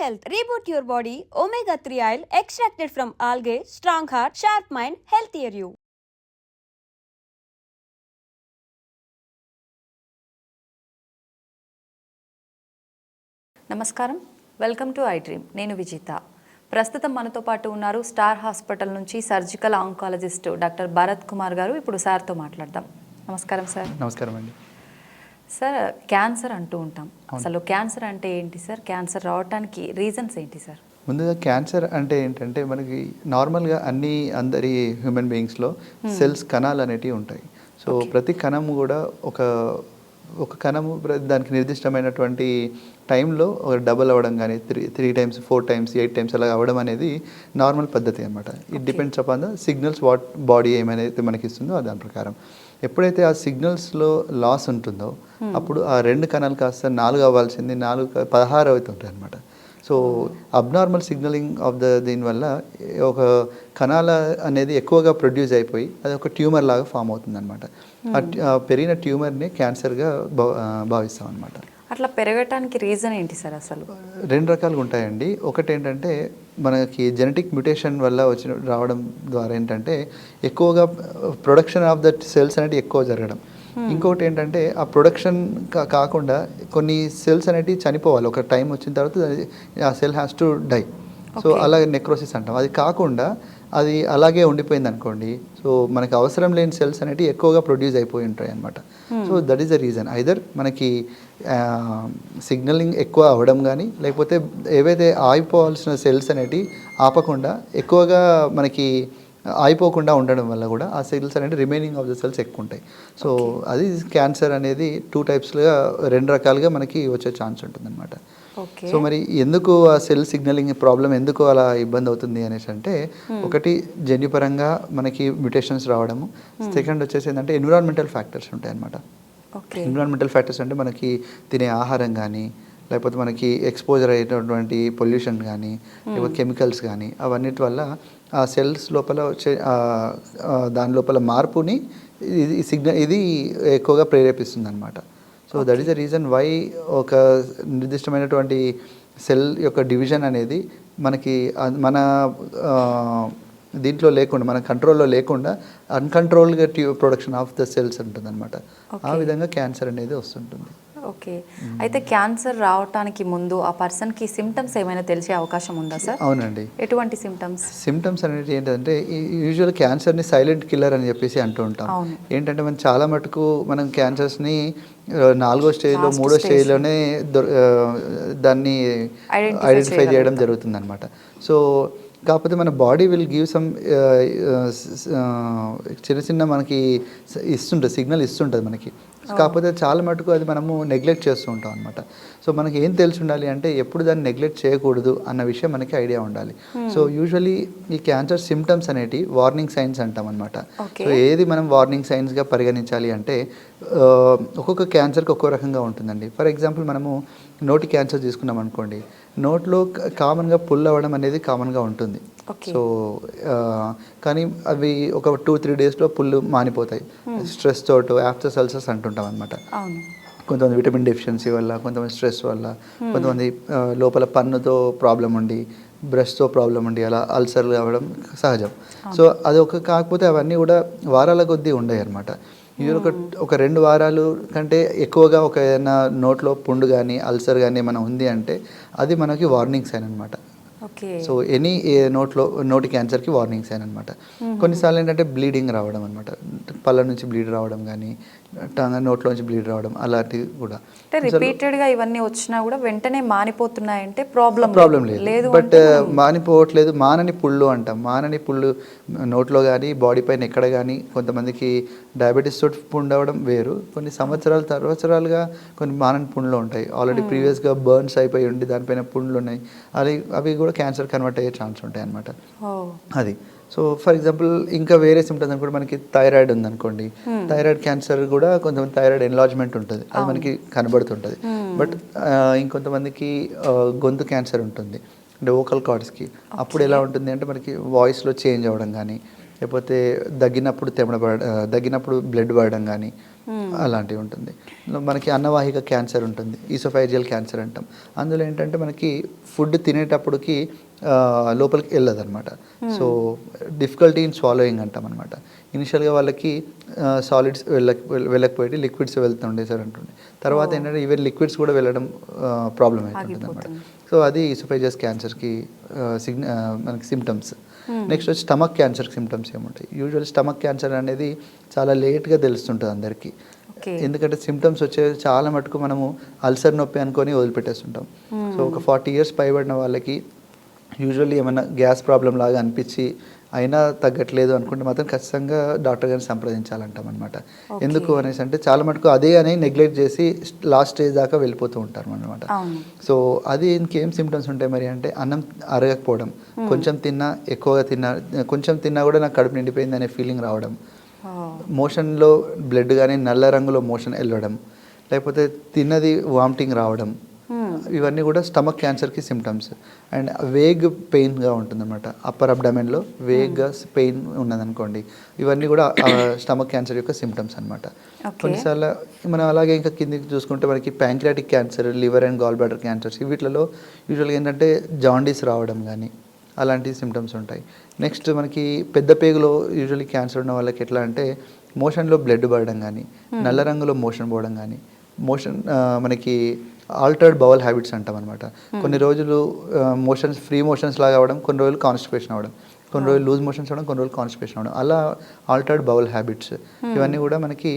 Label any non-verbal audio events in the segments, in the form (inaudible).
health. Reboot your body. Omega 3 oil extracted from algae. Strong heart, sharp mind, healthier you. నమస్కారం welcome to I dream నేను విజిత ప్రస్తుతం మనతో పాటు ఉన్నారు star hospital నుంచి surgical oncologist doctor Bharath Kumar garu ఇప్పుడు సార్తో మాట్లాడదాం నమస్కారం సార్ నమస్కారం అండి సార్ క్యాన్సర్ అంటూ ఉంటాం. అసలు క్యాన్సర్ అంటే ఏంటి సార్? క్యాన్సర్ రావడానికి రీజన్స్ ఏంటి సార్? ముందుగా క్యాన్సర్ అంటే ఏంటంటే మనకి నార్మల్గా అన్ని అందరి హ్యూమన్ బీయింగ్స్లో సెల్స్ కణాలు అనేటివి ఉంటాయి. సో ప్రతి కణము కూడా ఒక ఒక కణము దానికి నిర్దిష్టమైనటువంటి టైంలో ఒక డబల్ అవ్వడం కానీ three three times four times eight times అలా అవ్వడం అనేది నార్మల్ పద్ధతి అనమాట it depends upon the signals what body ఏమైతే మనకి ఇస్తుందో దాని ప్రకారం. ఎప్పుడైతే ఆ సిగ్నల్స్లో లాస్ ఉంటుందో అప్పుడు ఆ రెండు కణాలు కాస్త నాలుగు అవ్వాల్సింది నాలుగు పదహారు అవుతుంటాయి అనమాట so abnormal signaling of the దీనివల్ల ఒక కణాల అనేది ఎక్కువగా ప్రొడ్యూస్ అయిపోయి అది ఒక ట్యూమర్ లాగా ఫామ్ అవుతుంది అనమాట ఆ పెరిగిన ట్యూమర్ని క్యాన్సర్గా భావిస్తాం అనమాట అట్లా పెరగటానికి రీజన్ ఏంటి సార్ అసలు? రెండు రకాలుగా ఉంటాయండి. ఒకటి ఏంటంటే మనకి జెనెటిక్ మ్యుటేషన్ వల్ల వచ్చిన రావడం ద్వారా ఏంటంటే ఎక్కువగా ప్రొడక్షన్ ఆఫ్ దట్ సెల్స్ అనేది ఎక్కువ జరగడం. ఇంకొకటి ఏంటంటే ఆ ప్రొడక్షన్ కాకుండా కొన్ని సెల్స్ అనేటివి చనిపోవాలి. ఒక టైం వచ్చిన తర్వాత ఆ cell has to die so అలాగే నెక్రోసిస్ అంటాం. అది కాకుండా అది అలాగే ఉండిపోయింది అనుకోండి సో మనకి అవసరం లేని సెల్స్ అనేటివి ఎక్కువగా ప్రొడ్యూస్ అయిపోయి ఉంటాయి అనమాట so that is the reason. Either మనకి సిగ్నలింగ్ ఎక్కువ అవ్వడం కానీ లేకపోతే ఏవైతే ఆగిపోవాల్సిన సెల్స్ అనేటివి ఆపకుండా ఎక్కువగా మనకి ఆగిపోకుండా ఉండడం వల్ల కూడా ఆ సెల్స్ అనేది రిమైనింగ్ ఆఫ్ ద సెల్స్ ఎక్కువ ఉంటాయి. సో అది క్యాన్సర్ అనేది టూ టైప్స్గా రెండు రకాలుగా మనకి వచ్చే ఛాన్స్ ఉంటుందన్నమాట. సో మరి ఎందుకు ఆ సెల్ సిగ్నలింగ్ ప్రాబ్లం ఎందుకు అలా ఇబ్బంది అవుతుంది అనేసి అంటే ఒకటి జన్యుపరంగా మనకి మ్యుటేషన్స్ రావడము. సెకండ్ వచ్చేసి ఏంటంటే ఎన్విరాన్మెంటల్ ఫ్యాక్టర్స్ ఉంటాయి అనమాట ఎన్విరాన్మెంటల్ ఫ్యాక్టర్స్ అంటే మనకి తినే ఆహారం కానీ లేకపోతే మనకి ఎక్స్పోజర్ అయ్యేటటువంటి పొల్యూషన్ కానీ లేకపోతే కెమికల్స్ కానీ అవన్నిటి వల్ల ఆ సెల్స్ లోపల వచ్చే దాని లోపల మార్పుని ఇది సిగ్నల్ ఇది ఎక్కువగా ప్రేరేపిస్తుంది అనమాట so that is the reason why ఒక నిర్దిష్టమైనటువంటి సెల్ యొక్క డివిజన్ అనేది మనకి మన దీంట్లో లేకుండా మన కంట్రోల్లో లేకుండా అన్కంట్రోల్గా due production of the cells ఉంటుందన్నమాట ఆ విధంగా క్యాన్సర్ అనేది వస్తుంటుంది. ఓకే అయితే క్యాన్సర్ రావటానికి ముందు ఆ పర్సన్కి సిమ్టమ్స్ ఏమైనా తెలిసే అవకాశం ఉందా సార్ అవునండి ఎటువంటి సిమ్టమ్స్ సిమ్టమ్స్ అనేది ఏంటంటే యూజువల్ క్యాన్సర్ని సైలెంట్ కిల్లర్ అని చెప్పేసి అంటూ ఉంటాం. ఏంటంటే మనం చాలా మటుకు మనం క్యాన్సర్స్ని నాలుగో స్టేజ్లో మూడో. స్టేజ్లోనే దాన్ని ఐడెంటిఫై చేయడం. జరుగుతుంది అనమాట సో కాకపోతే మన బాడీ విల్ గివ్ సమ్ చిన్న చిన్న మనకి ఇస్తుంటుంది సిగ్నల్ ఇస్తుంటుంది మనకి. కాకపోతే చాలా మటుకు అది మనము నెగ్లెక్ట్ చేస్తూ ఉంటాం అనమాట సో మనకి ఏం తెలిసి ఉండాలి అంటే ఎప్పుడు దాన్ని నెగ్లెక్ట్ చేయకూడదు అన్న విషయం మనకి ఐడియా ఉండాలి. సో యూజువలీ ఈ క్యాన్సర్ సిమ్టమ్స్ అనేటి వార్నింగ్ సైన్స్ అంటాం అనమాట. సో ఏది మనం వార్నింగ్ సైన్స్గా పరిగణించాలి అంటే ఒక్కొక్క క్యాన్సర్కి ఒక్కో రకంగా ఉంటుందండి. ఫర్ ఎగ్జాంపుల్ మనము నోటి క్యాన్సర్ తీసుకున్నాం అనుకోండి. నోట్లో కామన్గా పుల్ అవ్వడం అనేది కామన్గా ఉంటుంది. సో కానీ అవి ఒక టూ త్రీ డేస్లో పుల్లు మానిపోతాయి. స్ట్రెస్ తోటి ఆఫ్టర్ సల్సర్స్ అంటుంటాం అనమాట కొంతమంది విటమిన్ డెఫిషియన్సీ వల్ల కొంతమంది స్ట్రెస్ వల్ల కొంతమంది లోపల పన్నుతో ప్రాబ్లం ఉండి బ్రష్తో ప్రాబ్లం ఉండి అలా అల్సర్లు అవ్వడం సహజం. సో అది ఒక కాకపోతే అవన్నీ కూడా వారాల కొద్దీ ఉండవు అనమాట ఇది ఒక ఒక రెండు వారాలు కంటే ఎక్కువగా ఒక ఏదైనా నోట్లో పుండు కానీ అల్సర్ కానీ ఏమైనా ఉంది అంటే అది మనకి వార్నింగ్ సైన్ అనమాట ఓకే. సో ఎనీ నోట్లో నోటి క్యాన్సర్కి వార్నింగ్ సైన్ అనమాట కొన్నిసార్లు ఏంటంటే బ్లీడింగ్ రావడం అనమాట పళ్ళ నుంచి బ్లీడ్ రావడం కానీ టంగ నోట్లోంచి బ్లీడ్ రావడం అలాంటివి కూడా. అంటే రిపీటెడ్గా ఇవన్నీ వచ్చినా కూడా వెంటనే మానిపోతున్నాయంటే ప్రాబ్లం ప్రాబ్లం లేదు. బట్ మానిపోవట్లేదు. మానని పుళ్ళు అంటాం. మానని పుళ్ళు నోట్లో కానీ బాడీ పైన ఎక్కడ కానీ కొంతమందికి డయాబెటీస్ తోటి పుండు అవ్వడం వేరు. కొన్ని సంవత్సరాలు సంవత్సరాలుగా కొన్ని మానని పుండ్లు ఉంటాయి. ఆల్రెడీ ప్రీవియస్గా బర్న్స్ అయిపోయి ఉండి దానిపైన పుండ్లు ఉన్నాయి. అది అవి కూడా క్యాన్సర్ కన్వర్ట్ అయ్యే ఛాన్స్ ఉంటాయి అన్నమాట. ఓ అది. సో ఫర్ ఎగ్జాంపుల్ ఇంకా వేరే సిమ్టమ్స్ అనుకోండి మనకి థైరాయిడ్ ఉందనుకోండి. థైరాయిడ్ క్యాన్సర్ కూడా కొంతమంది థైరాయిడ్ ఎన్లార్జ్మెంట్ ఉంటుంది. అది మనకి కనబడుతుంటుంది. బట్ ఇంకొంతమందికి ఆ, గొంతు క్యాన్సర్ ఉంటుంది. అంటే ఓకల్ కార్డ్స్కి అప్పుడు ఎలా ఉంటుంది అంటే మనకి వాయిస్లో చేంజ్ అవ్వడం కానీ లేకపోతే దగ్గినప్పుడు తెమడ ఆ, దగ్గినప్పుడు బ్లడ్ పడడం కానీ అలాంటివి ఉంటుంది. మనకి అన్నవాహిక క్యాన్సర్ ఉంటుంది. ఈసోఫైజియల్ క్యాన్సర్ అంటాం. అందులో ఏంటంటే మనకి ఫుడ్ తినేటప్పటికి లోపలికి వెళ్ళదు అనమాట సో డిఫికల్టీ ఇన్ స్వాలోయింగ్ అంటాం అనమాట ఇనిషియల్గా వాళ్ళకి సాలిడ్స్ వెళ్ళక వెళ్ళకపోయి లిక్విడ్స్ వెళ్తుండే సార్ అంటుండే. తర్వాత ఏంటంటే ఈవెన్ లిక్విడ్స్ కూడా వెళ్ళడం ప్రాబ్లం అవుతుంది అనమాట సో అది ఈసోఫైజస్ క్యాన్సర్కి సిగ్న మనకి సిమ్టమ్స్ నెక్స్ట్ వచ్చి స్టమక్ క్యాన్సర్ సిమ్టమ్స్ ఏముంటాయి? యూజువల్ స్టమక్ క్యాన్సర్ అనేది చాలా లేట్గా తెలుస్తుంటుంది అందరికీ. ఎందుకంటే సిమ్టమ్స్ వచ్చే చాలా మటుకు మనము అల్సర్ నొప్పి అనుకొని వదిలిపెట్టేస్తుంటాం. సో ఒక ఫార్టీ ఇయర్స్ పైబడిన వాళ్ళకి యూజువల్లీ ఏమైనా గ్యాస్ ప్రాబ్లం లాగా అనిపించి అయినా తగ్గట్లేదు అనుకుంటే మాత్రం ఖచ్చితంగా డాక్టర్ గారిని సంప్రదించాలంటాం అనమాట ఎందుకు అనేసి అంటే చాలా మటుకు అదే అని నెగ్లెక్ట్ చేసి లాస్ట్ స్టేజ్ దాకా వెళ్ళిపోతూ ఉంటారు అనమాట సో అది ఇంకేం సిమ్టమ్స్ ఉంటాయి మరి అంటే అన్నం అరగకపోవడం కొంచెం తిన్నా ఎక్కువగా తిన్నా కొంచెం తిన్నా కూడా నాకు కడుపు నిండిపోయింది అనే ఫీలింగ్ రావడం మోషన్లో బ్లడ్ కానీ నల్ల రంగులో మోషన్ వెళ్ళడం లేకపోతే తిన్నది వామిటింగ్ రావడం. ఇవన్నీ కూడా స్టమక్ క్యాన్సర్కి సిమ్టమ్స్ అండ్ వేగ్ పెయిన్గా ఉంటుందన్నమాట. అప్పర్ అబ్డమెన్లో వేగ్గా పెయిన్ ఉన్నదనుకోండి ఇవన్నీ కూడా (coughs) స్టమక్ క్యాన్సర్ యొక్క సిమ్టమ్స్ అనమాట. కొన్నిసార్లు మనం అలాగే ఇంకా కిందికి చూసుకుంటే మనకి pancreatic cancer liver and gall bladder cancers వీటిలో యూజువల్గా ఏంటంటే జాండీస్ రావడం కానీ అలాంటి సిమ్టమ్స్ ఉంటాయి. నెక్స్ట్ మనకి పెద్ద పేగులో యూజువల్లీ క్యాన్సర్ ఉన్న వాళ్ళకి ఎట్లా అంటే మోషన్లో బ్లడ్ పడడం కానీ నల్ల రంగులో మోషన్ పోవడం కానీ మోషన్ మనకి ఆల్టర్డ్ బవల్ హ్యాబిట్స్ అంటాం అనమాట కొన్ని రోజులు మోషన్స్ ఫ్రీ మోషన్స్ లాగా అవ్వడం కొన్ని రోజులు కాన్స్టిపేషన్ అవ్వడం కొన్ని రోజులు లూజ్ మోషన్స్ అవ్వడం కొన్ని రోజులు కాన్స్టిపేషన్ అవ్వడం అలా ఆల్టర్డ్ బవల్ హ్యాబిట్స్ ఇవన్నీ కూడా మనకి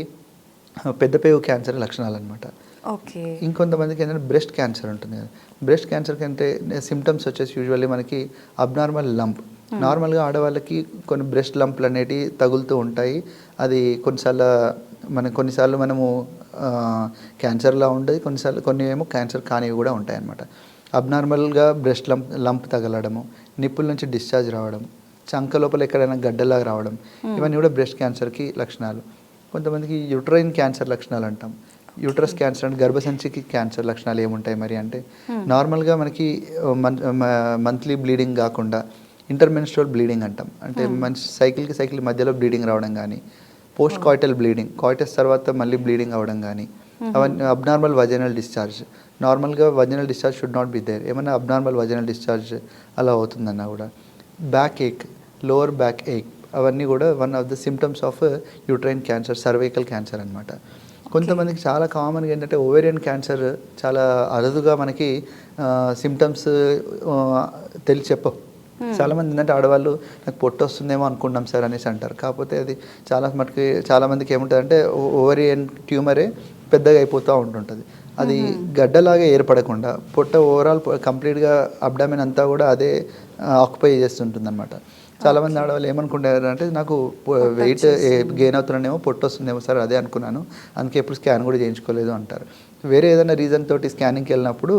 పెద్ద పేగు క్యాన్సర్ లక్షణాలు అనమాట ఓకే. ఇంకొంతమందికి ఏంటంటే బ్రెస్ట్ క్యాన్సర్ ఉంటుంది కదా. బ్రెస్ట్ క్యాన్సర్ కంటే సిమ్టమ్స్ వచ్చేసి యూజువల్లీ మనకి అబ్నార్మల్ లంప్ నార్మల్గా ఆడవాళ్ళకి కొన్ని బ్రెస్ట్ లంప్లు అనేటివి తగులుతూ ఉంటాయి. అది కొన్నిసార్లు మన కొన్నిసార్లు మనము క్యాన్సర్లా ఉండేది. కొన్నిసార్లు కొన్ని ఏమో క్యాన్సర్ కానివి కూడా ఉంటాయి అన్నమాట అబ్నార్మల్గా బ్రెస్ట్ లంప్ లంప్ తగలడము నిప్పుల నుంచి డిశ్చార్జ్ రావడం చంక లోపల ఎక్కడైనా గడ్డలాగా రావడం ఇవన్నీ కూడా బ్రెస్ట్ క్యాన్సర్కి లక్షణాలు. కొంతమందికి యుట్రైన్ క్యాన్సర్ లక్షణాలు అంటాం. యూట్రస్ క్యాన్సర్ అంటే గర్భసంచికి క్యాన్సర్ లక్షణాలు ఏముంటాయి మరి అంటే నార్మల్గా మనకి మంత్లీ బ్లీడింగ్ కాకుండా ఇంటర్మెన్స్ట్రల్ బ్లీడింగ్ అంటాం. అంటే మంచి సైకిల్కి సైకిల్ మధ్యలో బ్లీడింగ్ రావడం కానీ పోస్ట్ కాయిటల్ బ్లీడింగ్. కాయిటస్ తర్వాత మళ్ళీ బ్లీడింగ్ అవ్వడం కానీ అవన్నీ అబ్నార్మల్ వజనల్ డిశ్చార్జ్. నార్మల్గా vaginal discharge should not be there. ఏమైనా అబ్నార్మల్ వజనల్ డిశ్చార్జ్ అలా అవుతుందన్నా కూడా. బ్యాక్ ఏక్ లోవర్ బ్యాక్ ఏక్ అవన్నీ కూడా one of the symptoms of uterine cancer cervical cancer అనమాట కొంతమందికి చాలా కామన్గా ఏంటంటే ఓవేరియన్ క్యాన్సర్ చాలా అరుదుగా మనకి సిమ్టమ్స్ తెలిసి చెప్పవు. చాలా మంది ఏంటంటే ఆడవాళ్ళు నాకు పొట్టు వస్తుందేమో అనుకున్నాం సార్ అనేసి అంటారు. కాకపోతే అది చాలా మటుకి చాలా మందికి ఏముంటుంది ఓవరియన్ ట్యూమరే పెద్దగా అయిపోతూ ఉంటుంటుంది. అది గడ్డలాగా ఏర్పడకుండా పొట్ట ఓవరాల్ కంప్లీట్గా అబ్డామిన్ అంతా కూడా అదే ఆక్యుపై చేస్తుంటుంది అనమాట చాలా మంది ఆడవాళ్ళు ఏమనుకుంటారు అంటే నాకు వెయిట్ గెయిన్ అవుతున్నానేమో పొట్టు వస్తుందేమో సార్ అదే అనుకున్నాను. అందుకే ఎప్పుడు స్కాన్ కూడా చేయించుకోలేదు అంటారు. వేరే ఏదైనా రీజన్ తోటి స్కానింగ్కి వెళ్ళినప్పుడు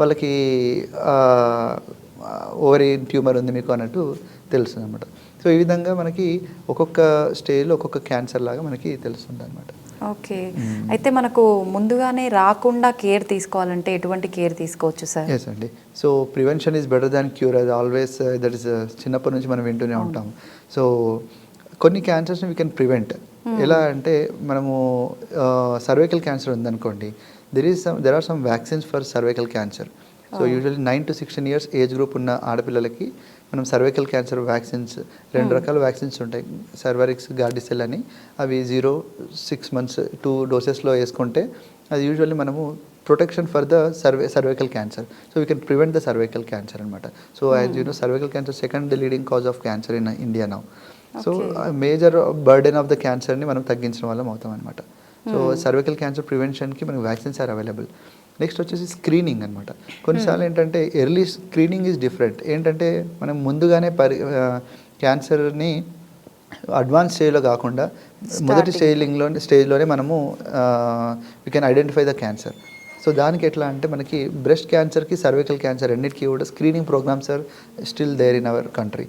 వాళ్ళకి ఓవరీ ట్యూమర్ ఉంది మీకు అన్నట్టు తెలుస్తుంది అనమాట సో ఈ విధంగా మనకి ఒక్కొక్క స్టేజ్లో ఒక్కొక్క క్యాన్సర్ లాగా మనకి తెలుస్తుంది అనమాట ఓకే అయితే మనకు ముందుగానే రాకుండా కేర్ తీసుకోవాలంటే ఎటువంటి కేర్ తీసుకోవచ్చు సార్ ఎస్ అండి. So prevention is better than cure అది ఆల్వేస్ దట్ ఇస్ చిన్నప్పటి నుంచి మనం వింటూనే ఉంటాం. సో కొన్ని క్యాన్సర్స్ని వీ కెన్ ప్రివెంట్ ఎలా అంటే మనము సర్వైకల్ క్యాన్సర్ ఉందనుకోండి there is some there are some vaccines for cervical cancer so usually nine to sixteen years age group ఉన్న ఆడపిల్లలకి మనం సర్వైకల్ క్యాన్సర్ వ్యాక్సిన్స్ రెండు రకాల వ్యాక్సిన్స్ ఉంటాయి. సర్వరిక్స్ గార్డిసెల్ అని అవి జీరో సిక్స్ మంత్స్ టూ డోసెస్లో వేసుకుంటే అది యూజువల్లీ మనము protection for the survey cervical cancer so we can prevent the cervical cancer అనమాట so as you know cervical cancer second leading cause of cancer in India now so major burden of the క్యాన్సర్ని మనం తగ్గించడం వల్ల అవుతాం అనమాట so cervical cancer ప్రివెన్షన్కి మనకి vaccines are available next వచ్చేసి స్క్రీనింగ్ అనమాట కొన్నిసార్లు ఏంటంటే ఎర్లీ స్క్రీనింగ్ ఈజ్ డిఫరెంట్ ఏంటంటే మనం ముందుగానే పరి క్యాన్సర్ని అడ్వాన్స్ స్టేజ్లో కాకుండా మొదటి స్టేజింగ్లో స్టేజ్లోనే మనము we can identify the cancer so దానికి ఎట్లా అంటే మనకి బ్రెస్ట్ క్యాన్సర్కి సర్వైకల్ క్యాన్సర్ రెండింటికి కూడా screening programmes are still there in our country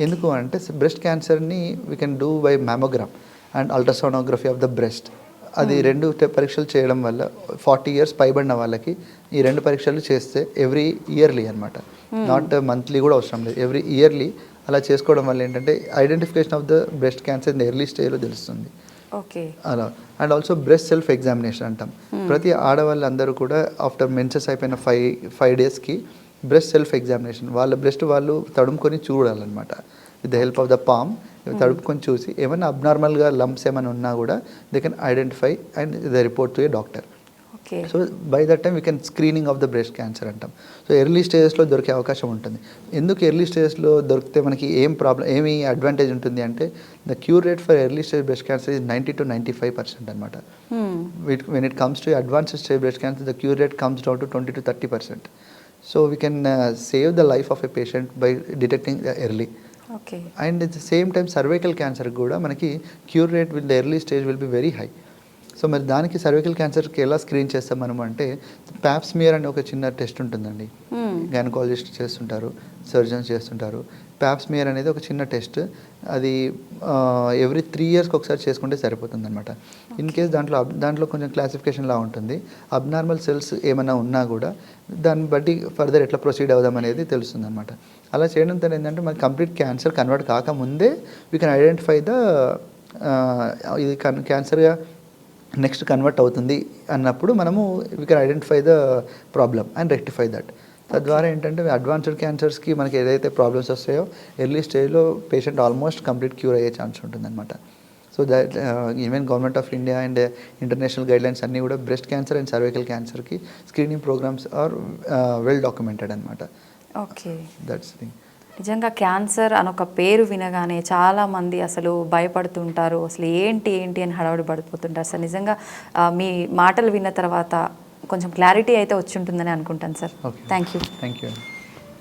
ఎందుకు అంటే బ్రెస్ట్ క్యాన్సర్ని we can do by mammogram and ultrasonography of the breast అది రెండు టె- పరీక్షలు చేయడం వల్ల ఫార్టీ ఇయర్స్ పైబడిన వాళ్ళకి ఈ రెండు పరీక్షలు చేస్తే ఎవ్రీ ఇయర్లీ అనమాట నాట్ మంత్లీ కూడా అవసరం లేదు. ఎవ్రీ ఇయర్లీ అలా చేసుకోవడం వల్ల ఏంటంటే identification of the breast cancer in early స్టేజ్లో తెలుస్తుంది. ఓకే. అలా. And also breast self examination అంటాం. ప్రతి ఆడవాళ్ళందరూ కూడా ఆఫ్టర్ మెన్సెస్ అయిపోయిన ఫైవ్ ఫైవ్ డేస్కి బ్రెస్ట్ సెల్ఫ్ ఎగ్జామినేషన్. వాళ్ళ బ్రెస్ట్ వాళ్ళు తడుముకొని చూడాలన్నమాట. With the help of the palm తడుపుకొని చూసి ఏమైనా అబ్నార్మల్గా లంప్స్ ఏమైనా ఉన్నా కూడా they can identify and the report to a doctor so by that time we can screening of the breast cancer అంటాం. సో ఎర్లీ స్టేజెస్లో దొరికే అవకాశం ఉంటుంది. ఎందుకు ఎర్లీ స్టేజెస్లో దొరికితే మనకి ఏం ప్రాబ్లం ఏమి అడ్వాంటేజ్ ఉంటుంది అంటే the cure rate for early stage breast cancer is ninety to ninety five percent అనమాట when it comes to advance stage breast cancer the cure rate comes down to twenty to thirty percent so we can save the life of a patient by detecting early and the same time cervical cancer కూడా మనకి cure rate with the early stage will be very high so మరి దానికి cervical క్యాన్సర్కి ఎలా screen చేస్తాం మనం అంటే Pap smear అనే ఒక చిన్న టెస్ట్ ఉంటుందండి. గైనకాలజిస్ట్ చేస్తుంటారు సర్జన్స్ చేస్తుంటారు. ప్యాప్స్మియర్ అనేది ఒక చిన్న టెస్ట్ అది ఎవ్రీ త్రీ ఇయర్స్కి ఒకసారి చేసుకుంటే సరిపోతుంది అనమాట ఇన్ కేస్ దాంట్లో దాంట్లో కొంచెం క్లాసిఫికేషన్ లా ఉంటుంది. అబ్నార్మల్ సెల్స్ ఏమైనా ఉన్నా కూడా దాన్ని బట్టి ఫర్దర్ ఎట్లా ప్రొసీడ్ అవుదాం అనేది తెలుస్తుంది అనమాట అలా చేయడంతో ఏంటంటే మనకి కంప్లీట్ క్యాన్సర్ కన్వర్ట్ కాకముందే వీ కెన్ ఐడెంటిఫై ద ఇది క్యాన్సర్గా నెక్స్ట్ కన్వర్ట్ అవుతుంది అన్నప్పుడు మనము we can identify the problem and rectify that తద్వారా ఏంటంటే అడ్వాన్స్డ్ క్యాన్సర్స్కి మనకి ఏదైతే ప్రాబ్లమ్స్ వస్తాయో ఎర్లీ స్టేజ్లో పేషెంట్ ఆల్మోస్ట్ కంప్లీట్ క్యూర్ అయ్యే ఛాన్స్ ఉంటుందన్నమాట. So that even government of India and international guidelines అన్నీ కూడా బ్రెస్ట్ క్యాన్సర్ అండ్ సర్వైకల్ క్యాన్సర్కి screening programmes are well documented అనమాట ఓకే దట్స్ థింగ్ నిజంగా క్యాన్సర్ అని ఒక పేరు వినగానే చాలా మంది అసలు భయపడుతుంటారు. అసలు ఏంటి ఏంటి అని హడావుడి పడిపోతుంటారు. అసలు నిజంగా మీ మాటలు విన్న తర్వాత కొంచెం క్లారిటీ అయితే వచ్చి ఉంటుందని అనుకుంటాను sir. Thank you thank you